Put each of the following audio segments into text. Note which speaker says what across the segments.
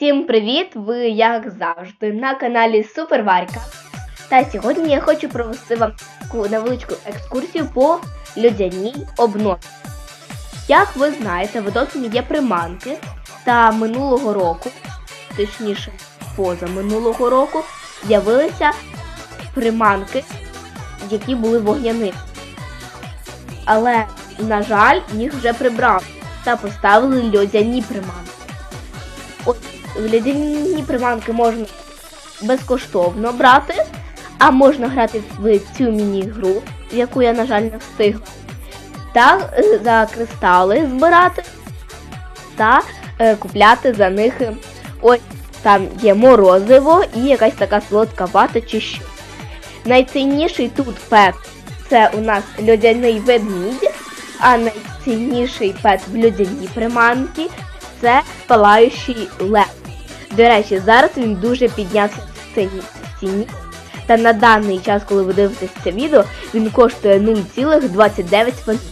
Speaker 1: Всім привіт! Ви, як завжди, на каналі Суперварка. Та сьогодні я хочу провести вам невеличку екскурсію по льодяній обнові. Як ви знаєте, в Одотмі є приманки, та минулого року, точніше, поза минулого року, з'явилися приманки, які були вогняні. Але, на жаль, їх вже прибрали та поставили льодяні приманки. От приманки можна безкоштовно брати, а можна грати в цю міні-гру, яку я, на жаль, не встигла. Та е, за кристали збирати та е, купляти за них. е, Ось там є морозиво і якась така солодка вата чи що. Найцінніший тут пет це у нас льодяний ведмідь, а найцінніший пет в льодяній приманці це палаючий лев. До речі, зараз він дуже піднявся в ціні. Та на даний час, коли ви дивитесь це відео, він коштує 0,29 фунтів.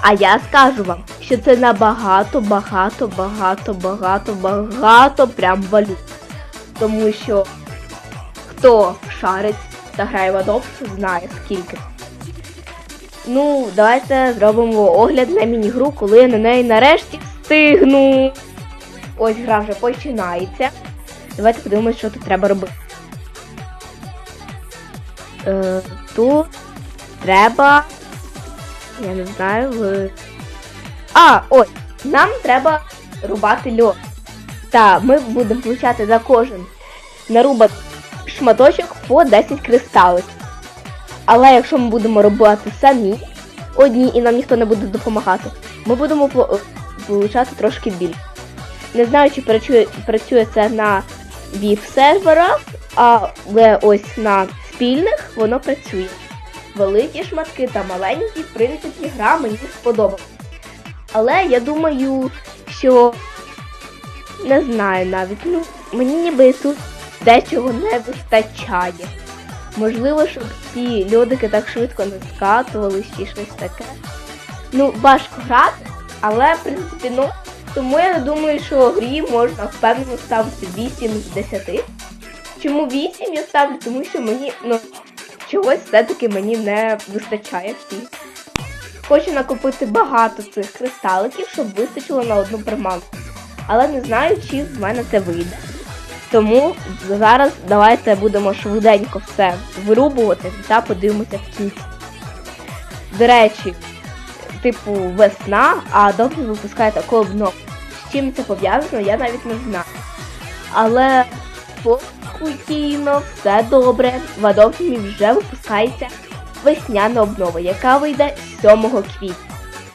Speaker 1: А я скажу вам, що це набагато, багато, багато, багато, багато прям валют. Тому що хто шарить та грає в Adopt, знає скільки. Ну, давайте зробимо огляд на міні-гру, коли я на неї нарешті встигну. Ось гра вже починається. Давайте подивимось, що тут треба робити. Е, тут треба. Я не знаю. В... А, ось! Нам треба рубати льод. Та ми будемо получати за кожен нарубаний шматочок по 10 кристалів. Але якщо ми будемо робити самі одні і нам ніхто не буде допомагати, ми будемо по- получати трошки більше. Не знаю, чи працює, працює це на VIP-серверах, але ось на спільних воно працює. Великі шматки та маленькі, в принципі, гра мені сподобалась. Але я думаю, що не знаю навіть, ну мені ніби тут дечого не вистачає. Можливо, щоб ці льодики так швидко не скатувались чи щось таке. Ну, важко грати, але в принципі, ну. Тому я думаю, що грі можна впевнено ставити 8 з 10. Чому 8 я ставлю? Тому що мені, ну, чогось все-таки мені не вистачає в цій. Хочу накопити багато цих кристаликів, щоб вистачило на одну приманку. Але не знаю, чи з мене це вийде. Тому зараз давайте будемо швиденько все вирубувати та подивимося в кінці. До речі, типу весна, а довго випускає таку обнову. З чим це пов'язано, я навіть не знаю. Але спокійно, все добре. В Адовні вже випускається весняна обнова, яка вийде 7 квітня.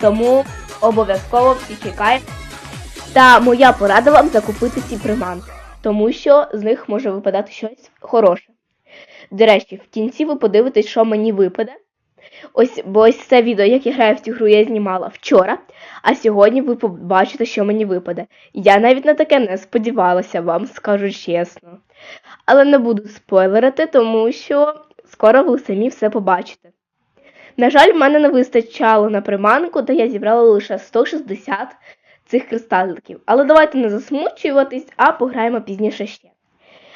Speaker 1: Тому обов'язково всі чекаємо. Та моя порада вам закупити ці приманки, тому що з них може випадати щось хороше. До речі, в кінці ви подивитесь, що мені випаде. Ось, бо ось це відео, як я граю в цю гру, я знімала вчора, а сьогодні ви побачите, що мені випаде. Я навіть на таке не сподівалася, вам скажу чесно. Але не буду спойлерити, тому що скоро ви самі все побачите. На жаль, в мене не вистачало на приманку, та я зібрала лише 160 цих кристаликів. Але давайте не засмучуватись, а пограємо пізніше ще.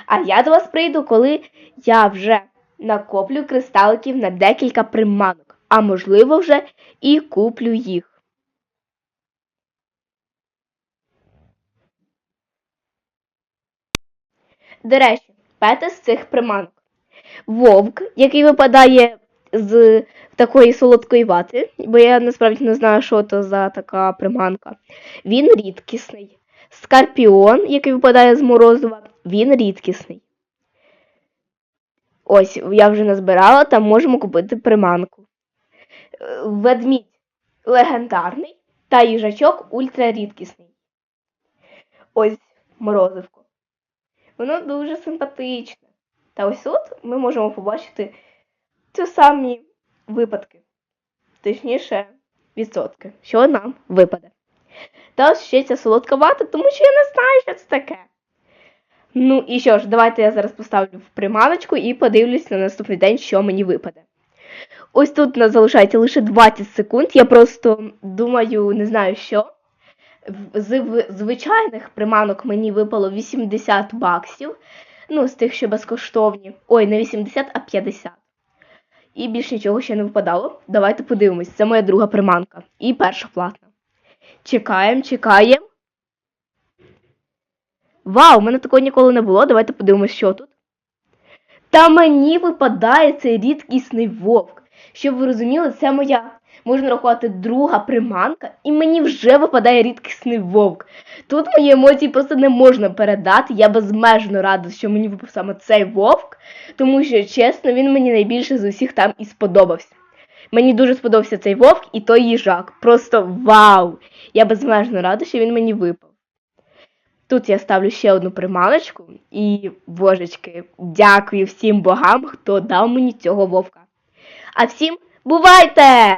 Speaker 1: А я до вас прийду, коли я вже накоплю кристаликів на декілька приманок, а можливо вже і куплю їх. До речі, пете з цих приманок. Вовк, який випадає з такої солодкої вати, бо я насправді не знаю, що то за така приманка. Він рідкісний. Скорпіон, який випадає з морозива, він рідкісний. Ось, я вже назбирала, там можемо купити приманку. Ведмідь легендарний та їжачок ультрарідкісний. Ось морозивко. Воно дуже симпатичне. Та ось тут ми можемо побачити ті самі випадки. Точніше, відсотки, що нам випаде. Та ось ще ця солодка вата, тому що я не знаю, що це таке. Ну і що ж, давайте я зараз поставлю в приманочку і подивлюсь на наступний день, що мені випаде. Ось тут у нас залишається лише 20 секунд. Я просто думаю, не знаю що. З звичайних приманок мені випало 80 баксів. Ну, з тих, що безкоштовні. Ой, не 80, а 50. І більш нічого ще не випадало. Давайте подивимось. Це моя друга приманка. І перша платна. Чекаємо, чекаємо. Вау, у мене такого ніколи не було. Давайте подивимось, що тут. Та мені випадає цей рідкісний вовк. Щоб ви розуміли, це моя, можна рахувати, друга приманка, і мені вже випадає рідкісний вовк. Тут мої емоції просто не можна передати. Я безмежно рада, що мені випав саме цей вовк, тому що, чесно, він мені найбільше з усіх там і сподобався. Мені дуже сподобався цей вовк і той їжак. Просто вау! Я безмежно рада, що він мені випав. Тут я ставлю ще одну приманочку і, божечки, дякую всім богам, хто дав мені цього вовка. А всім бувайте!